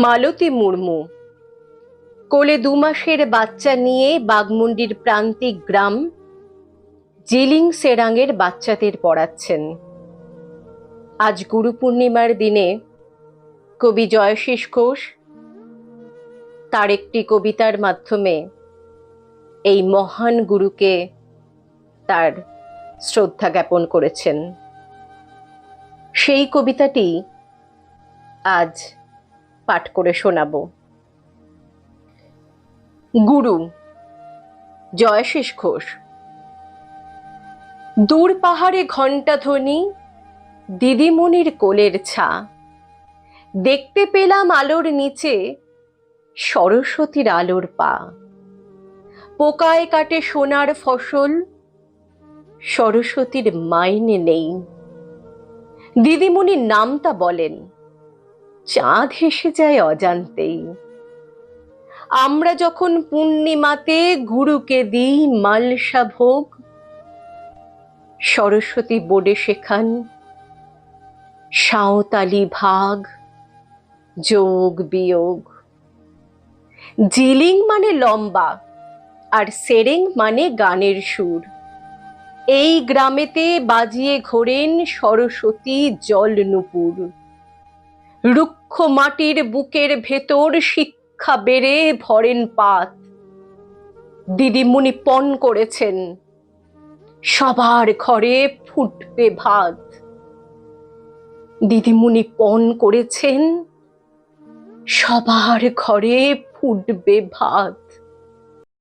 মালতী মুর্মু। কোলে দু মাসের বাচ্চা নিয়ে বাগমুন্ডির প্রান্তিক গ্রাম জিলিং সেরাঙের বাচ্চাদের পড়াচ্ছেন। আজ গুরু পূর্ণিমার দিনে কবি জয়শীষ ঘোষ তার একটি কবিতার মাধ্যমে এই মহান গুরুকে তার শ্রদ্ধা জ্ঞাপন করেছেন। সেই কবিতাটি আজ পাঠ করে শোনাব। গুরু, জয়শীষ ঘোষ, দূর পাহাড়ে ঘণ্টা ধ্বনি, দিদিমণির কোলের ছা। দেখতে পেলাম আলোর নিচে সরস্বতীর আলোর পা। পোকায় কাটে সোনার ফসল, সরস্বতীর মাইনে নেই। দিদিমণির নামটা বলেন। চাঁদ হেসে যায় অজান্তেই। আমরা যখন পূর্ণিমাতে গুরুকে দিই মালসা ভোগ, সরস্বতী বোর্ডে শেখান, সাঁওতালি ভাগ, যোগ, বিয়োগ। জিলিং মানে লম্বা আর সেরেং মানে গানের সুর। এই গ্রামেতে বাজিয়ে ঘোরেন সরস্বতী জল নুপুর রুক্ষ মাটির বুকের ভেতর শিক্ষা বেড়ে ভরেন পাত। দিদিমণি পণ করেছেন। সবার ঘরে ফুটবে ভাত। দিদিমণি পণ করেছেন। সবার ঘরে ফুটবে ভাত।